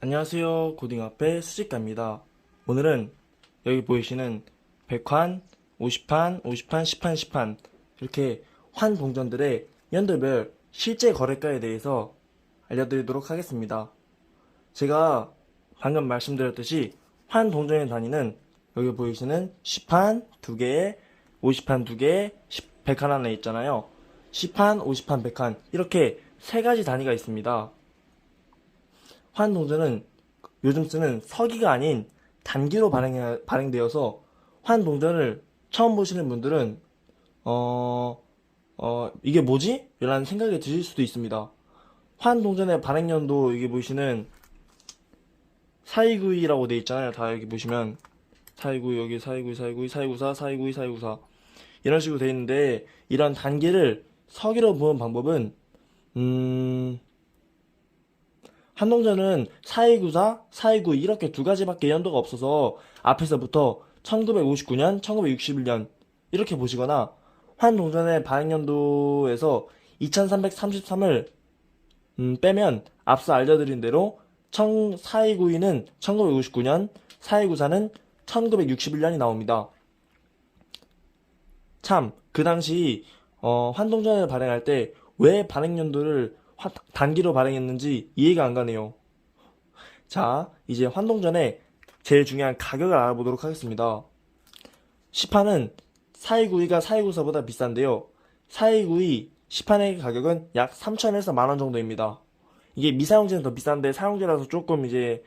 안녕하세요. 고딩 앞에 수직가입니다. 오늘은 여기 보이시는 100환, 50환, 50환, 10환, 10환 이렇게 환 동전들의 연도별 실제 거래가에 대해서 알려드리도록 하겠습니다. 제가 방금 말씀드렸듯이 환 동전의 단위는 여기 보이시는 10환 2개, 50환 2개, 100환 하나 있잖아요. 10환, 50환, 100환 이렇게 세 가지 단위가 있습니다. 환 동전은 요즘 쓰는 서기가 아닌 단기로 발행, 발행되어서 환 동전을 처음 보시는 분들은 어, 어, 이게 뭐지? 라는 생각이 드실 수도 있습니다. 환 동전의 발행 연도 여기 보시는 4292라고 돼 있잖아요. 다 여기 보시면 429 여기 429 429 424 429 424 이런 식으로 돼 있는데 이런 단기를 서기로 보는 방법은 음 한동전은 4294, 4292 이렇게 두 가지밖에 연도가 없어서 앞에서부터 1959년, 1961년 이렇게 보시거나 한 동전의 발행 연도에서 2333을 음, 빼면 앞서 알려드린 대로 4292는 1959년, 4294는 1961년이 나옵니다. 참, 그 당시 어, 환동전을 발행할 때 왜 발행 연도를 화- 단기로 발행했는지 이해가 안 가네요. 자, 이제 환동전의 제일 중요한 가격을 알아보도록 하겠습니다. 시판은 4292가 4294보다 비싼데요. 4292 시판의 가격은 약 3천에서 만원 정도입니다. 이게 미사용제는 더 비싼데 사용제라서 조금 이제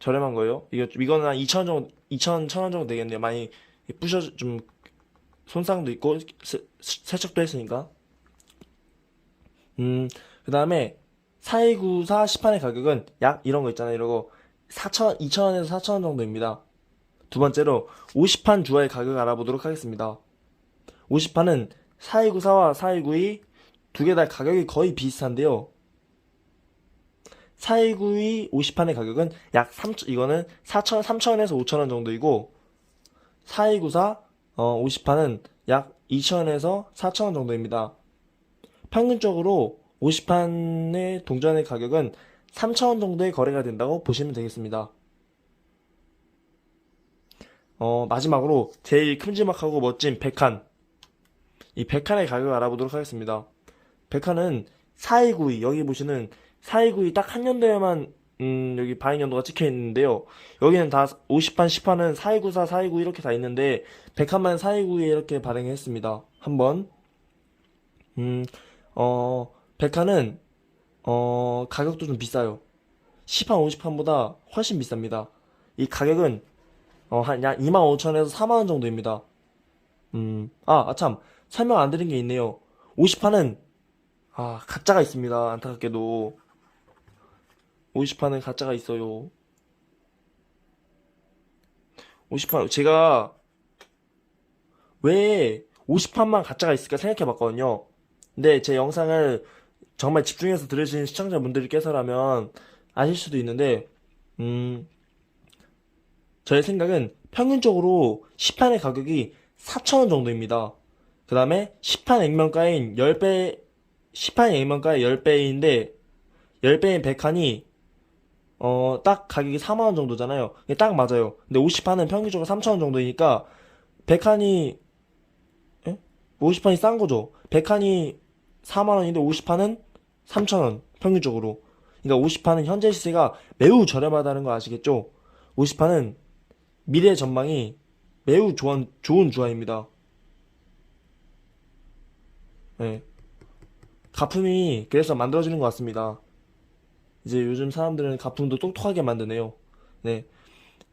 저렴한 거예요. 이거 이거는 한 2천 정도 2천 1,000원 정도 되겠네요. 많이 부셔 좀 손상도 있고 세, 세척도 했으니까. 음, 그 다음에 4294 시판의 가격은 약 이런 거 있잖아요. 이러고 4천, 2천원에서 4천원 정도입니다. 두 번째로 50판 주화의 가격을 알아보도록 하겠습니다. 50판은 4294와 4292 두 개 다 가격이 거의 비슷한데요. 4292 50판의 가격은 약 3천, 이거는 4천, 3천원에서 5천원 정도이고 4294 어, 50판은 약 2천원에서 4천원 정도입니다. 평균적으로 50판의 동전의 가격은 3,000원 정도의 거래가 된다고 보시면 되겠습니다. 어, 마지막으로 제일 큼지막하고 멋진 100칸. 이 100칸의 가격을 알아보도록 하겠습니다. 100칸은 4292, 여기 보시는 4292 딱한 년도에만, 음, 여기 발행 연도가 찍혀 있는데요. 여기는 다 50판, 10판은 4294, 4292 이렇게 다 있는데, 100칸만 4292에 이렇게 발행했습니다. 한번. 음, 어, 백화는 어, 가격도 좀 비싸요. 10판, 50판보다 훨씬 비쌉니다. 이 가격은 어, 한 약 25,000원에서 4만원 정도입니다. 음, 아, 아, 참. 설명 안 드린 게 있네요. 50판은 아, 가짜가 있습니다. 안타깝게도. 50판은 가짜가 있어요. 50판, 제가 왜 50판만 가짜가 있을까 생각해 봤거든요. 근데 제 영상을 정말 집중해서 들으시는 시청자분들께서라면 아실 수도 있는데, 음, 저의 생각은 평균적으로 시판의 가격이 4,000원 정도입니다. 그 다음에 시판 액면가인 10배, 시판 액면가의 10배인데, 10배인 100칸이, 어, 딱 가격이 4만원 정도잖아요. 이게 딱 맞아요. 근데 50판은 평균적으로 3,000원 정도니까, 100칸이, 50판이 싼 거죠. 100칸이 4만원인데 50판은 3,000원 평균적으로. 그러니까 50판은 현재 시세가 매우 저렴하다는 거 아시겠죠? 50판은 미래 전망이 매우 좋은, 좋은 주화입니다. 네. 가품이 그래서 만들어지는 것 같습니다. 이제 요즘 사람들은 가품도 똑똑하게 만드네요. 네.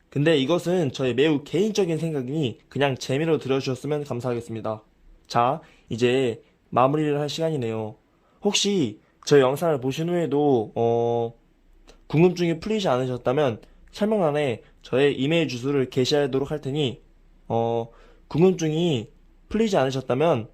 근데 이것은 저의 매우 개인적인 생각이니 그냥 재미로 들어주셨으면 감사하겠습니다. 자, 이제 마무리를 할 시간이네요. 혹시 저 영상을 보신 후에도 어, 궁금증이 풀리지 않으셨다면 설명란에 저의 이메일 주소를 게시하도록 할 테니 어, 궁금증이 풀리지 않으셨다면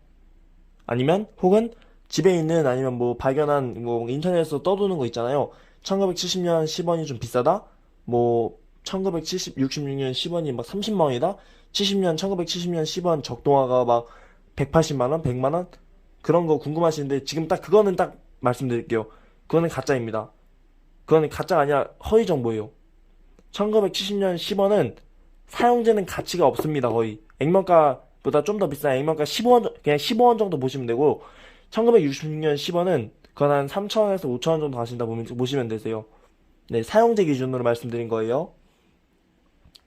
아니면 혹은 집에 있는 아니면 뭐 발견한 뭐 인터넷에서 떠도는 거 있잖아요. 1970년 10원이 좀 비싸다? 뭐 1970, 66년 10원이 막 30만 원이다? 70년 1970년 10원 적동화가 막 180만 원, 100만 원 그런 거 궁금하시는데 지금 딱 그거는 딱 말씀드릴게요. 그거는 가짜입니다. 그건 가짜가 아니라 허위 정보예요. 1970년 10원은 사용되는 가치가 없습니다, 거의. 액면가보다 좀 더 비싼 액면가 15원, 그냥 15원 정도 보시면 되고, 1966년 10원은 그건 한 3,000원에서 5,000원 정도 가신다 보면, 보시면 되세요. 네, 사용제 기준으로 말씀드린 거예요.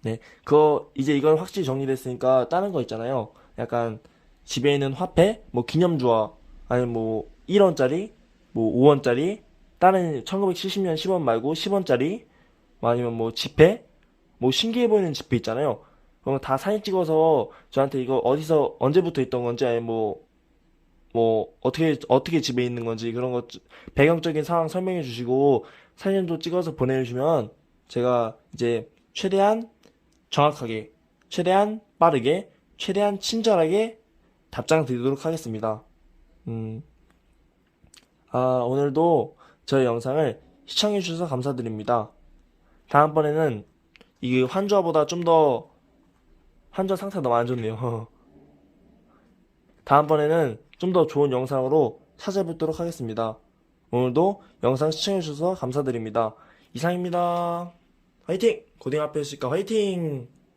네, 그거, 이제 이건 확실히 정리됐으니까, 다른 거 있잖아요. 약간, 집에 있는 화폐, 뭐, 기념주화, 아니면 뭐, 1원짜리, 뭐, 5원짜리, 다른 1970년 10원 말고 10원짜리, 뭐 아니면 뭐, 지폐, 뭐, 신기해 보이는 지폐 있잖아요. 그럼 다 사진 찍어서 저한테 이거 어디서, 언제부터 있던 건지, 아니면 뭐, 뭐, 어떻게, 어떻게 집에 있는 건지, 그런 것, 배경적인 상황 설명해 주시고, 사진도 찍어서 보내주시면, 제가 이제, 최대한 정확하게, 최대한 빠르게, 최대한 친절하게 답장 드리도록 하겠습니다. 음, 아, 오늘도 저희 영상을 시청해 주셔서 감사드립니다. 다음번에는 이 환주화보다 좀 더, 환주화 상태가 너무 안 좋네요. 다음번에는 좀 더 좋은 영상으로 찾아뵙도록 하겠습니다. 오늘도 영상 시청해 주셔서 감사드립니다. 이상입니다. 화이팅! 고딩 앞에 있으니까 화이팅!